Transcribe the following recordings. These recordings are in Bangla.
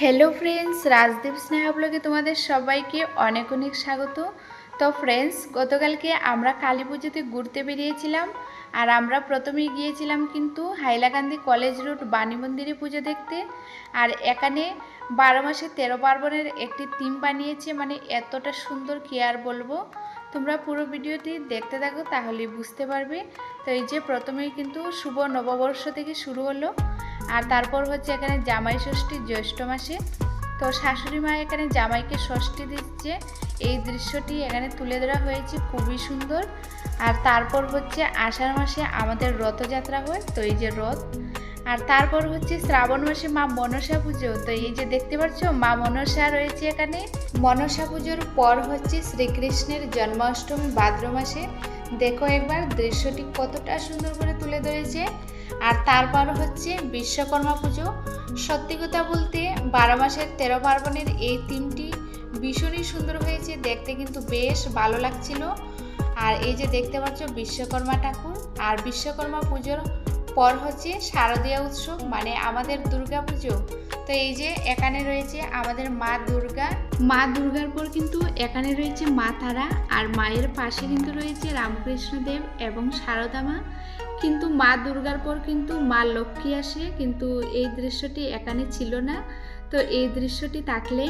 হ্যালো ফ্রেন্ডস রাজদীপ স্নেহা ব্লগে তোমাদের সবাইকে অনেক অনেক স্বাগত। তো ফ্রেন্ডস গতকালকে আমরা কালী পুজোতে ঘুরতে বেরিয়েছিলাম আর আমরা প্রথমেই গিয়েছিলাম কিন্তু হাইলাকান্দি কলেজ রোড বাণী মন্দিরে পুজো দেখতে। আর এখানে বারো মাসে তেরো পার্বণের একটি থিম বানিয়েছে মানে এতটা সুন্দর কি আর বলব? তোমরা পুরো ভিডিওটি দেখতে থাকো তাহলেই বুঝতে পারবে। তো এই যে প্রথমেই কিন্তু শুভ নববর্ষ থেকে শুরু হলো। আর তারপর হচ্ছে এখানে জামাই ষষ্ঠী জ্যৈষ্ঠ মাসে। তো শাশুড়ি মা এখানে জামাইকে ষষ্ঠী দিচ্ছে। এই দৃশ্যটি এখানে তুলে ধরা হয়েছে, খুবই সুন্দর। আর তারপর হচ্ছে আষাঢ় মাসে আমাদের রথযাত্রা হয়, তো এই যে রথ। আর তারপর হচ্ছে শ্রাবণ মাসে মা মনসা পুজো, তো এই যে দেখতে পাচ্ছ, মা মনসা রয়েছে এখানে। মনসা পুজোর পর হচ্ছে শ্রীকৃষ্ণের জন্মাষ্টমী ভাদ্র মাসে। দেখো একবার, দৃশ্যটি কতটা সুন্দর করে তুলে ধরেছে। আর তারপর হচ্ছে বিশ্বকর্মা পুজো। সত্যি কথা বলতে বারো মাসের তেরো পার্বণের এই তিনটি ভীষণই সুন্দর হয়েছে, দেখতে কিন্তু বেশ ভালো লাগছিল। আর এই যে দেখতে পাচ্ছ বিশ্বকর্মা ঠাকুর, আর বিশ্বকর্মা পুজোর পর হচ্ছে শারদীয়া উৎসব মানে আমাদের দুর্গা পুজো তো এই যে এখানে রয়েছে আমাদের মা দুর্গা। মা দুর্গার পর কিন্তু এখানে রয়েছে মা তারা আর মায়ের পাশে কিন্তু রয়েছে রামকৃষ্ণদেব এবং সারদা মা কিন্তু মা দুর্গার পর কিন্তু মা লক্ষ্মী আসে, কিন্তু এই দৃশ্যটি এখানে ছিল না। তো এই দৃশ্যটি থাকলে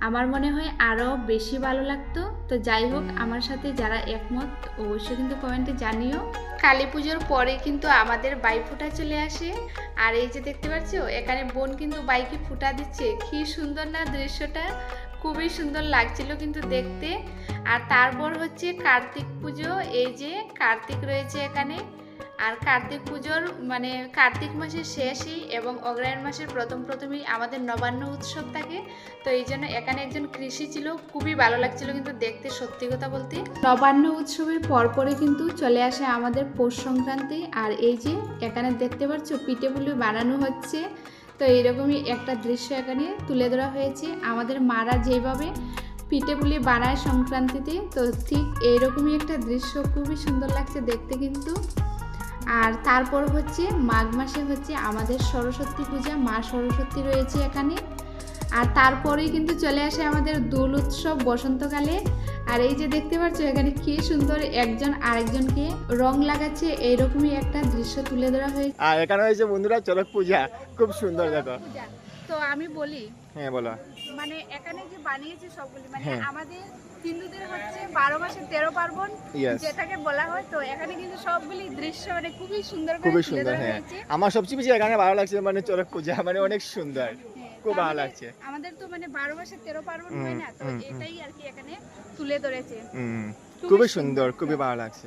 আমার মনে হয় আরও বেশি ভালো লাগতো। তো যাই হোক, আমার সাথে যারা একমত, অবশ্যই কিন্তু কমেন্টে জানিও। কালী পুজোর পরে কিন্তু আমাদের বাই ফুটা চলে আসে। আর এই যে দেখতে পাচ্ছ, এখানে বোন কিন্তু বাইকে ফুটা দিচ্ছে। কি সুন্দর না দৃশ্যটা! খুবই সুন্দর লাগছিল কিন্তু দেখতে। আর তারপর হচ্ছে কার্তিক পুজো। এই যে কার্তিক রয়েছে এখানে। আর কার্তিক পুজোর মানে কার্তিক মাসের শেষই এবং অগ্রায়ণ মাসের প্রথম প্রথমেই আমাদের নবান্ন উৎসব থাকে। তো এই জন্য এখানে একজন কৃষি ছিল, খুবই ভালো লাগছিল কিন্তু দেখতে সত্যি কথা বলতে। নবান্ন উৎসবের পরপরে কিন্তু চলে আসে আমাদের পৌষ সংক্রান্তি। আর এই যে এখানে দেখতে পাচ্ছ, পিঠে পুলি বানানো হচ্ছে। তো এইরকমই একটা দৃশ্য এখানে তুলে ধরা হয়েছে। আমাদের মারা যেভাবে পিঠে পুলি বানায় সংক্রান্তিতে, তো ঠিক এইরকমই একটা দৃশ্য খুবই সুন্দর লাগছে দেখতে কিন্তু। আর তারপর হচ্ছে মাঘ মাসে হচ্ছে আমাদের সরস্বতী পূজা মা সরস্বতী রয়েছে এখানে। আর তারপরেই কিন্তু চলে আসে আমাদের দোল উৎসব বসন্তকালে। আর এই যে দেখতে পাচ্ছ এখানে কি সুন্দর একজন আরেকজনকে রং লাগাচ্ছে এইরকমই একটা দৃশ্য তুলে ধরা হয়েছে। আর এখানে হয়েছে বন্ধুরা চড়ক পূজা। খুব সুন্দর দেখো। তো আমি বলি হ্যাঁ বলো। মানে এখানে যে বানিয়েছে সবগুলি মানে হ্যাঁ। আমাদের হিন্দুদের হচ্ছে বারো মাসে তেরো পার্বণ যেটাকে বলা হয় তো এখানে কিন্তু সবগুলি দৃশ্য মানে খুবই সুন্দর খুবই সুন্দর হ্যাঁ। আমার সবচেয়ে বেশি এখানে ভালো লাগছে মানে চড়ক পূজা মানে অনেক সুন্দর হ্যাঁ, খুব ভালো লাগছে। আমাদের তো মানে বারো মাসে তেরো পার্বণ হয় না তো। এটাই আর কি এখানে তুলে ধরেছে। খুবই সুন্দর। খুবই ভালো লাগছে।